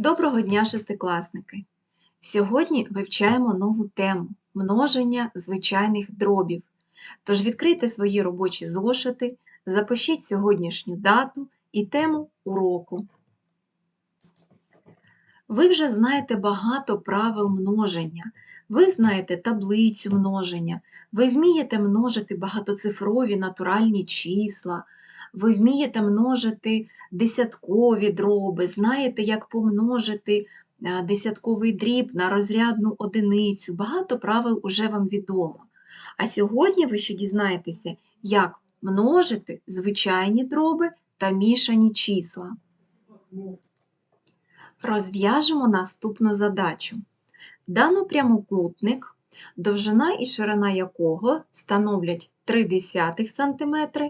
Доброго дня, шестикласники! Сьогодні вивчаємо нову тему множення звичайних дробів. Тож відкрийте свої робочі зошити, запишіть сьогоднішню дату і тему уроку. Ви вже знаєте багато правил множення. Ви знаєте таблицю множення, ви вмієте множити багатоцифрові натуральні числа, ви вмієте множити десяткові дроби, знаєте, як помножити е, десятковий дріб на розрядну одиницю. Багато правил уже вам відомо. А сьогодні ви ще дізнаєтеся, як множити звичайні дроби та мішані числа. Розв'яжемо наступну задачу. Дано прямокутник, довжина і ширина якого становлять 0,3 см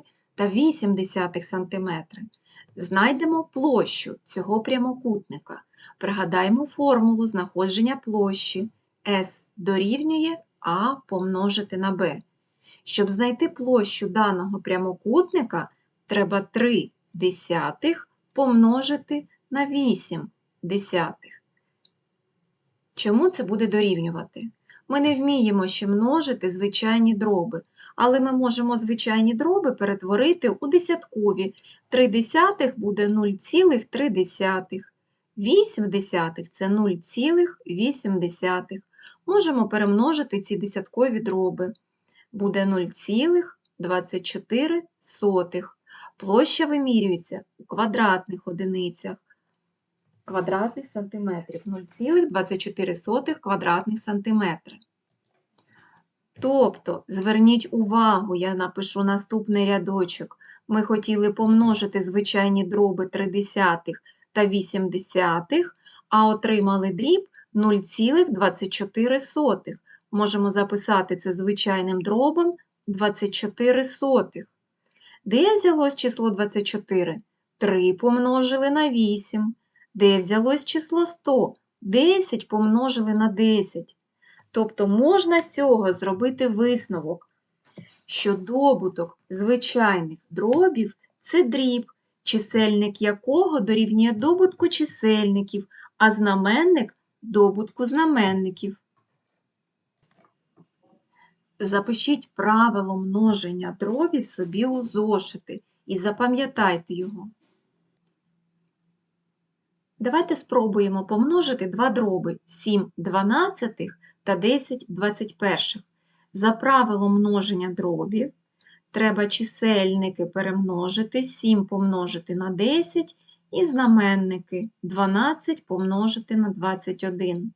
та 0,8 см. Знайдемо площу цього прямокутника. Пригадаємо формулу знаходження площі S дорівнює А помножити на Б. Щоб знайти площу даного прямокутника, треба 3 десятих помножити на 8 десятих. Чому це буде дорівнювати? Ми не вміємо ще множити звичайні дроби, але ми можемо звичайні дроби перетворити у десяткові. 3 десятих буде 0,3. 8 десятих – це 0,8. Можемо перемножити ці десяткові дроби. Буде 0,24. Площа вимірюється у квадратних одиницях. Квадратних сантиметрів 0,24 квадратних сантиметри. Тобто, зверніть увагу, я напишу наступний рядочок. Ми хотіли помножити звичайні дроби 3 десятих та 8 десятих, а отримали дріб 0,24. Можемо записати це звичайним дробом 24 сотих. Де взялось число 24? 3 помножили на 8. Де взялось число 100? 10 помножили на 10. Тобто можна з цього зробити висновок, що добуток звичайних дробів це дріб, чисельник якого дорівнює добутку чисельників, а знаменник добутку знаменників. Запишіть правило множення дробів собі у зошити і запам'ятайте його. Давайте спробуємо помножити два дроби 7 дванадцятих та 10 21. За правилом множення дробів треба чисельники перемножити, 7 помножити на 10 і знаменники 12 помножити на 21.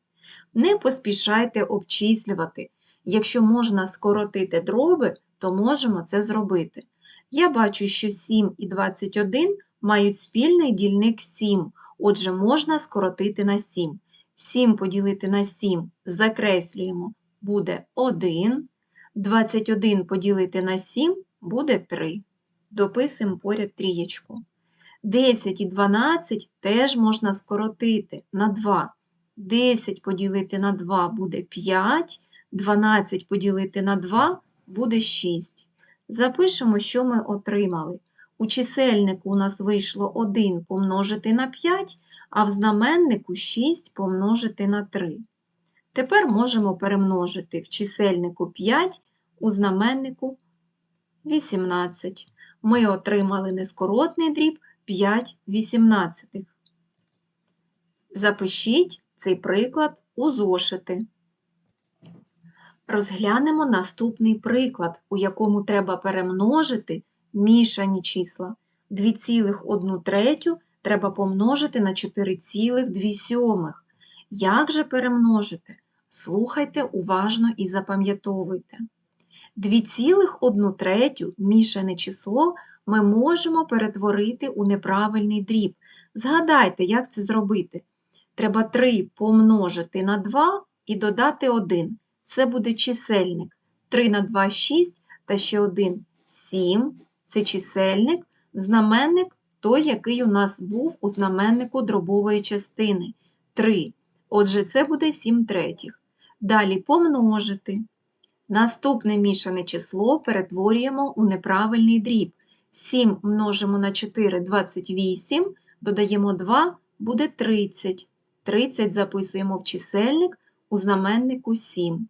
Не поспішайте обчислювати. Якщо можна скоротити дроби, то можемо це зробити. Я бачу, що 7 і 21 мають спільний дільник 7, отже, можна скоротити на 7. 7 поділити на 7 закреслюємо, буде 1. 21 поділити на 7 буде 3. Дописуємо поряд трієчку. 10 і 12 теж можна скоротити на 2. 10 поділити на 2 буде 5, 12 поділити на 2 буде 6. Запишемо, що ми отримали. У чисельнику у нас вийшло 1 помножити на 5, а в знаменнику 6 помножити на 3. Тепер можемо перемножити в чисельнику 5, у знаменнику 18. Ми отримали нескоротний дріб 5 вісімнадцятих. Запишіть цей приклад у зошити. Розглянемо наступний приклад, у якому треба перемножити мішані числа. 2,1 третю треба помножити на 4,2. Як же перемножити? Слухайте уважно і запам'ятовуйте. 2,1 третю мішане число ми можемо перетворити у неправильний дріб. Згадайте, як це зробити. Треба 3 помножити на 2 і додати 1. Це буде чисельник. 3 на 2 6 та ще 1 7. Це чисельник, знаменник той, який у нас був у знаменнику дробової частини 3. Отже, це буде 7 третіх. Далі помножити. Наступне мішане число перетворюємо у неправильний дріб. 7 множимо на 4 28, додаємо 2, буде 30. 30 записуємо в чисельник у знаменнику 7.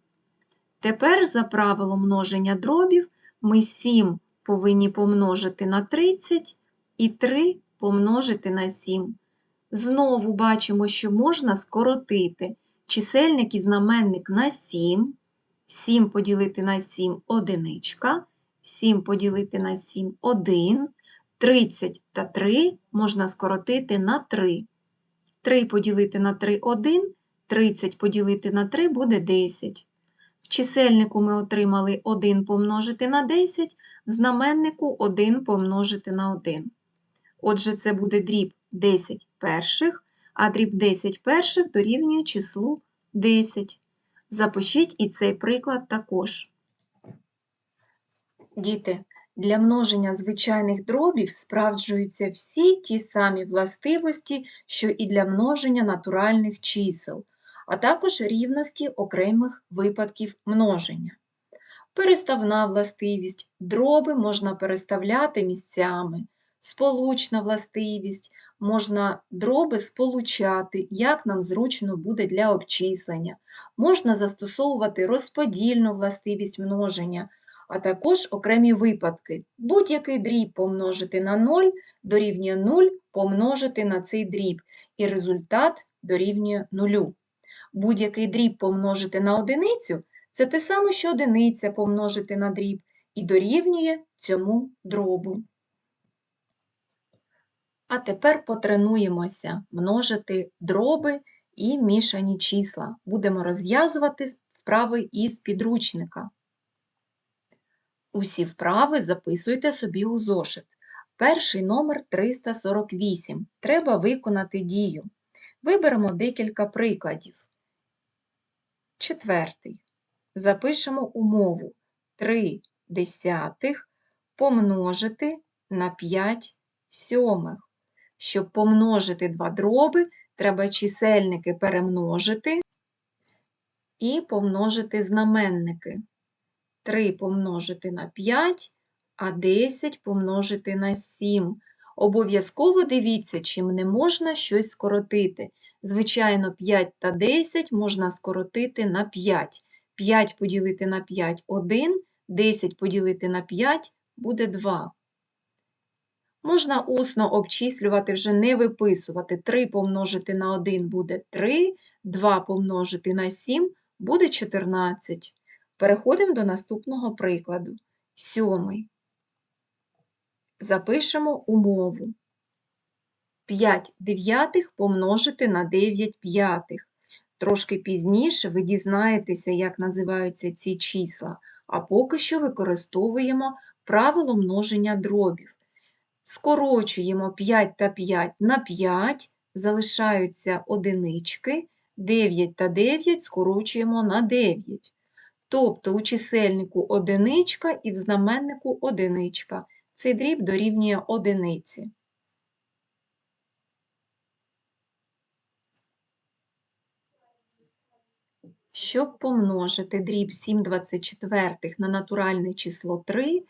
Тепер за правилом множення дробів ми 7 повинні помножити на 30 і 3 помножити на 7. Знову бачимо, що можна скоротити чисельник і знаменник на 7. 7 поділити на 7 одиничка, 7 поділити на 7 1, 30 та 3 можна скоротити на 3. 3 поділити на 3 1, 30 поділити на 3 буде 10. В чисельнику ми отримали 1 помножити на 10, в знаменнику 1 помножити на 1. Отже, це буде дріб 10 перших, а дріб 10 перших дорівнює числу 10. Запишіть і цей приклад також. Діти, для множення звичайних дробів справджуються всі ті самі властивості, що і для множення натуральних чисел, а також рівності окремих випадків множення. Переставна властивість дроби можна переставляти місцями, сполучна властивість можна дроби сполучати, як нам зручно буде для обчислення, можна застосовувати розподільну властивість множення, а також окремі випадки. Будь-який дріб помножити на 0 дорівнює 0 помножити на цей дріб, і результат дорівнює 0. Будь-який дріб помножити на одиницю це те саме, що одиниця помножити на дріб, і дорівнює цьому дробу. А тепер потренуємося множити дроби і мішані числа. Будемо розв'язувати вправи із підручника. Усі вправи записуйте собі у зошит. Перший номер 348. Треба виконати дію. Виберемо декілька прикладів. Четвертий. Запишемо умову 3 десятих помножити на 5 сьомих. Щоб помножити два дроби, треба чисельники перемножити і помножити знаменники. 3 помножити на 5, а 10 помножити на 7. Обов'язково дивіться, чим не можна щось скоротити. Звичайно, 5 та 10 можна скоротити на 5. 5 поділити на 5 – 1, 10 поділити на 5 буде 2. Можна усно обчислювати, вже не виписувати. 3 помножити на 1 буде 3, 2 помножити на 7 буде 14. Переходимо до наступного прикладу. Сьомий. Запишемо умову. 5 дев'ятих помножити на 9 п'ятих. Трошки пізніше ви дізнаєтеся, як називаються ці числа, а поки що використовуємо правило множення дробів. Скорочуємо 5 та 5 на 5, залишаються одинички, 9 та 9 скорочуємо на 9. Тобто у чисельнику одиничка і в знаменнику одиничка. Цей дріб дорівнює одиниці. Щоб помножити дріб 7 24 на натуральне число 3,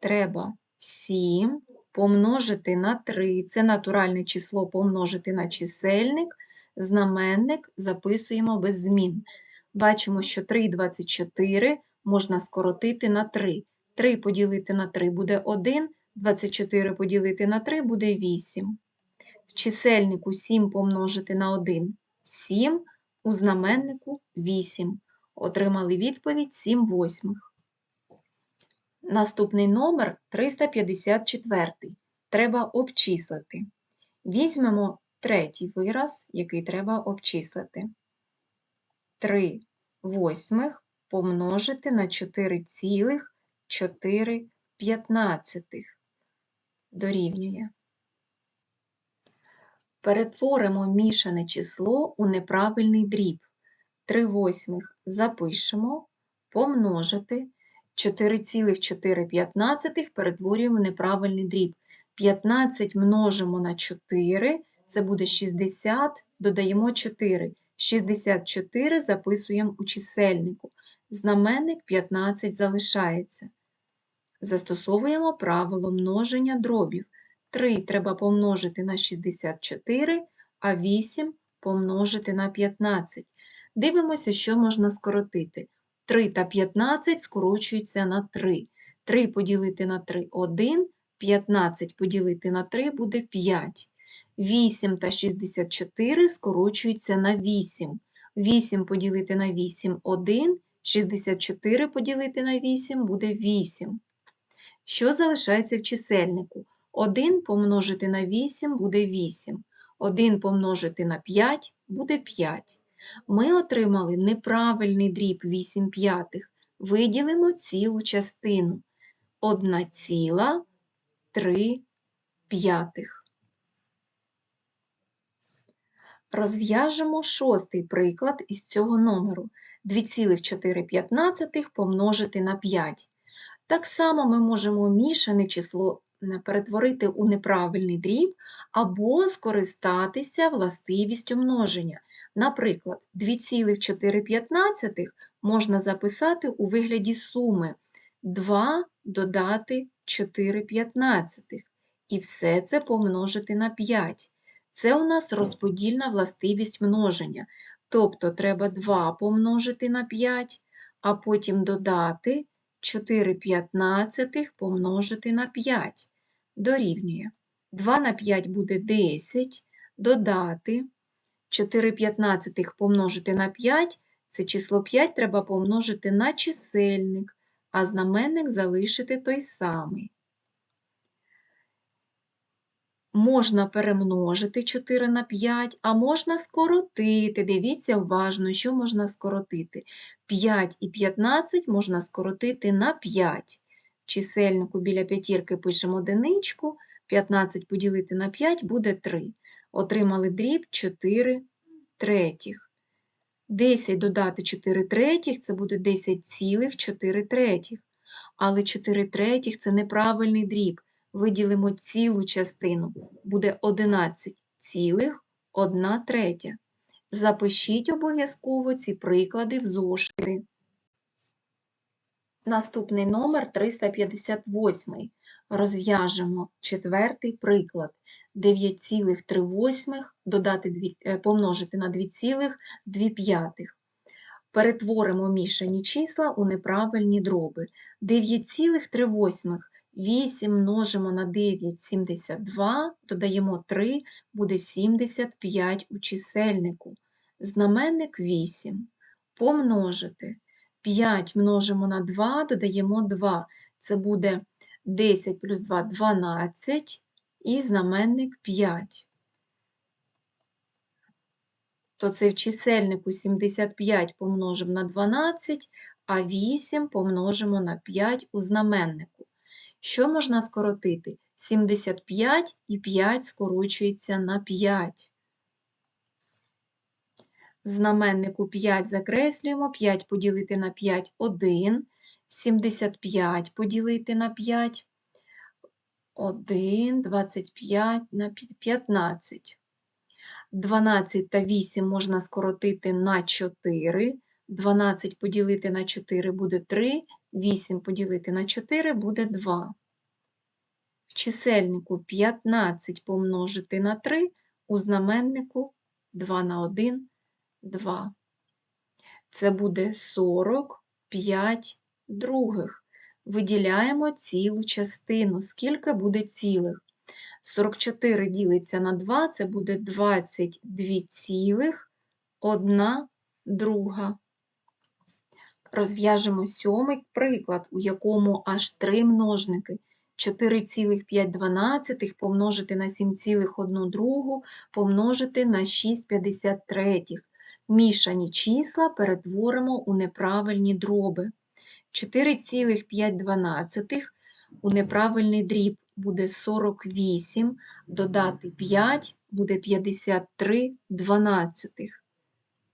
треба 7 помножити на 3. Це натуральне число помножити на чисельник, знаменник записуємо без змін. Бачимо, що 3 24 можна скоротити на 3. 3 поділити на 3 буде 1, 24 поділити на 3 буде 8. В чисельнику 7 помножити на 1 7, у знаменнику 8. Отримали відповідь 7 восьмих. Наступний номер 354. Треба обчислити. Візьмемо третій вираз, який треба обчислити. 3 восьмих помножити на 4,4 п'ятнадцятих. Дорівнює. Перетворимо мішане число у неправильний дріб. 3 восьмих запишемо, помножити 4,4 перетворюємо в неправильний дріб. 15 множимо на 4, це буде 60, додаємо 4. 64 записуємо у чисельнику. Знаменник 15 залишається. Застосовуємо правило множення дробів. 3 треба помножити на 64, а 8 помножити на 15. Дивимося, що можна скоротити. 3 та 15 скорочуються на 3. 3 поділити на 3 – 1, 15 поділити на 3 буде 5. 8 та 64 скорочуються на 8. 8 поділити на 8 – 1, 64 поділити на 8 буде 8. Що залишається в чисельнику? 1 помножити на 8 буде 8. 1 помножити на 5 буде 5. Ми отримали неправильний дріб 8 п'ятих. Виділимо цілу частину. 1,3 п'ятих. Розв'яжемо шостий приклад із цього номеру. 2,4 помножити на 5. Так само ми можемо мішане число перетворити у неправильний дріб або скористатися властивістю множення. Наприклад, 2,4 можна записати у вигляді суми 2 додати 4 п'ятнадцятих. І все це помножити на 5. Це у нас розподільна властивість множення. Тобто треба 2 помножити на 5, а потім додати 4 п'ятнадцятих помножити на 5. Дорівнює. 2 на 5 буде 10, додати 4 п'ятнадцятих помножити на 5, це число 5 треба помножити на чисельник, а знаменник залишити той самий. Можна перемножити 4 на 5, а можна скоротити. Дивіться уважно, що можна скоротити. 5 і 15 можна скоротити на 5. В чисельнику біля п'ятірки пишемо одиничку, 15 поділити на 5 буде 3. Отримали дріб 4 третіх. 10 додати 4 третіх – це буде 10,4 третіх. Але 4 третіх – це неправильний дріб виділимо цілу частину, буде 11,1 третя. Запишіть обов'язково ці приклади в зошити. Наступний номер 358. Розв'яжемо четвертий приклад. 9,3 додати 2, е, помножити на 2,2. Перетворимо мішані числа у неправильні дроби. 9,3 8 множимо на 9 72, додаємо 3, буде 75 у чисельнику. Знаменник 8. Помножити. 5 множимо на 2, додаємо 2. Це буде 10 плюс 2 12 і знаменник 5. То це в чисельнику 75 помножимо на 12, а 8 помножимо на 5 у знаменнику. Що можна скоротити? 75 і 5 скорочується на 5. В знаменнику 5 закреслюємо, 5 поділити на 5 – 1, 75 поділити на 5 – 1, 25 на 15. 12 та 8 можна скоротити на 4, 12 поділити на 4 буде 3, 8 поділити на 4 буде 2. В чисельнику 15 помножити на 3, у знаменнику 2 на 1 2. Це буде 45 других. Виділяємо цілу частину. Скільки буде цілих? 44 ділиться на 2, це буде 22 цілих, 1 друга. Розв'яжемо сьомий приклад, у якому аж три множники. 4,5 помножити на 7,1 другу помножити на 6,53. Мішані числа перетворимо у неправильні дроби. 4,5 у неправильний дріб буде 48, додати 5 буде 53 дванадцятих.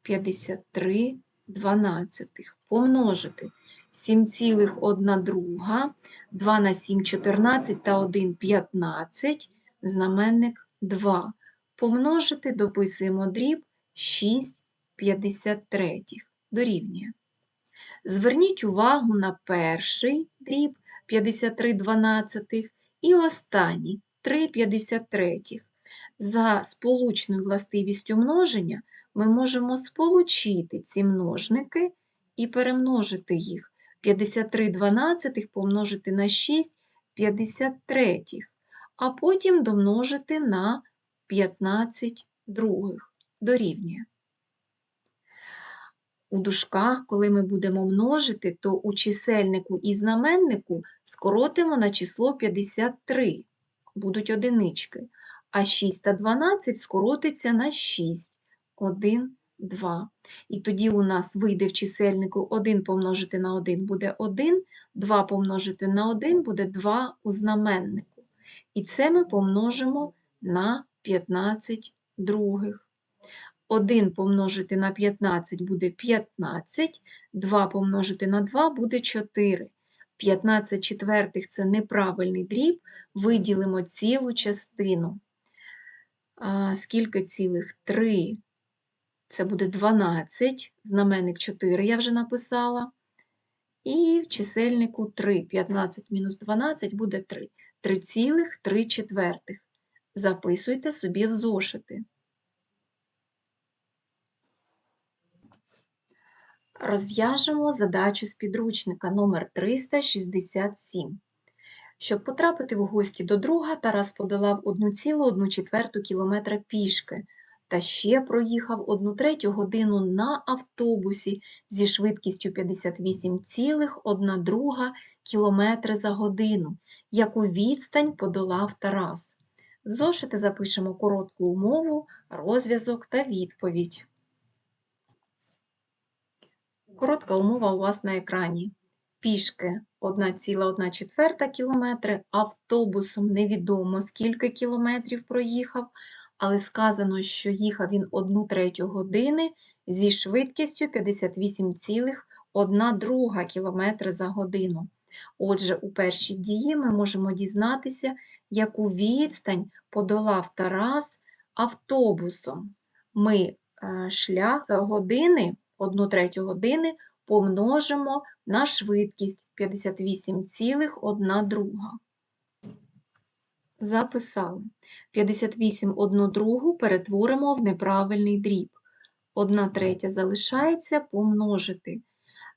53 дванадцятих. Помножити 7,1 друга, 2 на 7 – 14 та 1 – 15, знаменник 2. Помножити, дописуємо дріб 6 53 дорівнює. Зверніть увагу на перший дріб 53 дванадцятих і останній 3 53. За сполучною властивістю множення ми можемо сполучити ці множники і перемножити їх. 53 дванадцятих помножити на 6 53, а потім домножити на 15 других. Дорівнює. У дужках, коли ми будемо множити, то у чисельнику і знаменнику скоротимо на число 53, будуть одинички, а 6 та 12 скоротиться на 6, 1, 2. І тоді у нас вийде в чисельнику 1 помножити на 1 буде 1, 2 помножити на 1 буде 2 у знаменнику. І це ми помножимо на 15 других. 1 помножити на 15 буде 15, 2 помножити на 2 буде 4. 15 четвертих – це неправильний дріб, виділимо цілу частину. Скільки цілих? 3. Це буде 12, знаменник 4 я вже написала. І в чисельнику 3. 15 мінус 12 буде 3. 3 цілих 3 четвертих. Записуйте собі в зошити. Розв'яжемо задачу з підручника номер 367. Щоб потрапити в гості до друга, Тарас подолав 1,1 кілометра пішки та ще проїхав 1 третю годину на автобусі зі швидкістю 58,1 друга кілометри за годину, яку відстань подолав Тарас. В зошити запишемо коротку умову, розв'язок та відповідь. Коротка умова у вас на екрані. Пішки 1,1 км, автобусом невідомо скільки кілометрів проїхав, але сказано, що їхав він 1 третю години зі швидкістю 58,1 друга км за годину. Отже, у першій дії ми можемо дізнатися, яку відстань подолав Тарас автобусом. Ми е, шлях години 1 третю години помножимо на швидкість 58,1 друга. Записали. 58 1 другу перетворимо в неправильний дріб. 1 третя залишається помножити.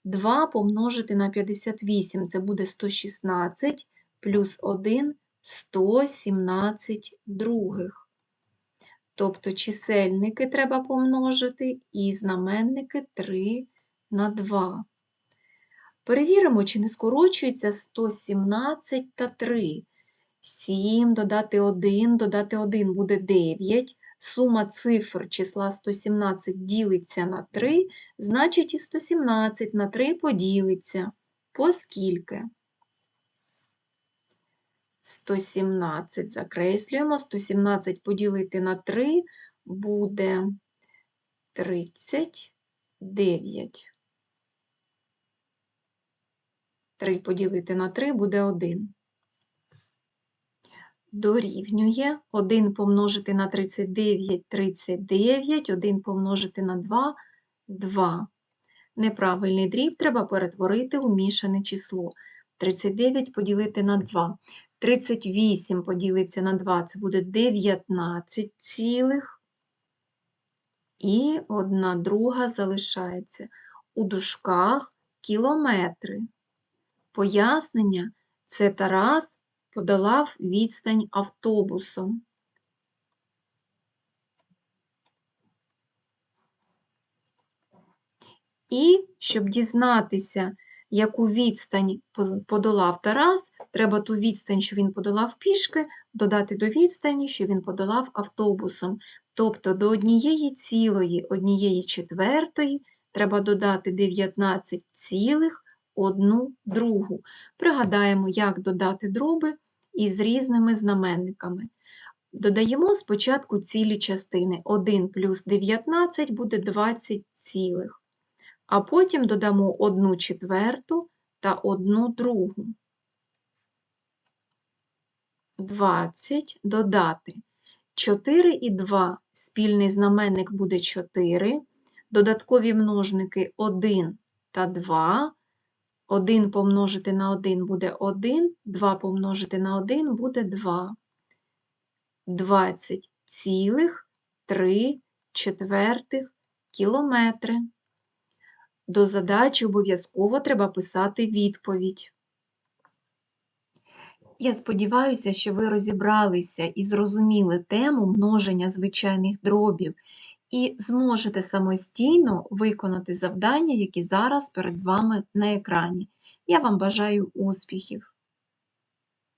2 помножити на 58 це буде 116 плюс 1 117 других. Тобто чисельники треба помножити і знаменники 3 на 2. Перевіримо, чи не скорочується 117 та 3. 7 додати 1, додати 1 буде 9. Сума цифр числа 117 ділиться на 3, значить і 117 на 3 поділиться. Поскільки? 117 закреслюємо, 117 поділити на 3 буде 39. 3 поділити на 3 буде 1. Дорівнює 1 помножити на 39 39, 1 помножити на 2 2. Неправильний дріб треба перетворити у мішане число. 39 поділити на 2. 38 поділиться на 2, це буде 19 цілих. І одна друга залишається. У дужках кілометри. Пояснення це Тарас подолав відстань автобусом. І щоб дізнатися, яку відстань подолав Тарас, треба ту відстань, що він подолав пішки, додати до відстані, що він подолав автобусом. Тобто до однієї цілої, однієї четвертої треба додати 19 цілих одну другу. Пригадаємо, як додати дроби із різними знаменниками. Додаємо спочатку цілі частини. 1 плюс 19 буде 20 цілих а потім додамо одну четверту та одну другу. 20 додати. 4 і 2 спільний знаменник буде 4, додаткові множники 1 та 2. 1 помножити на 1 буде 1, 2 помножити на 1 буде 2. 20 цілих 3 четвертих кілометри. До задачі обов'язково треба писати відповідь. Я сподіваюся, що ви розібралися і зрозуміли тему множення звичайних дробів і зможете самостійно виконати завдання, які зараз перед вами на екрані. Я вам бажаю успіхів!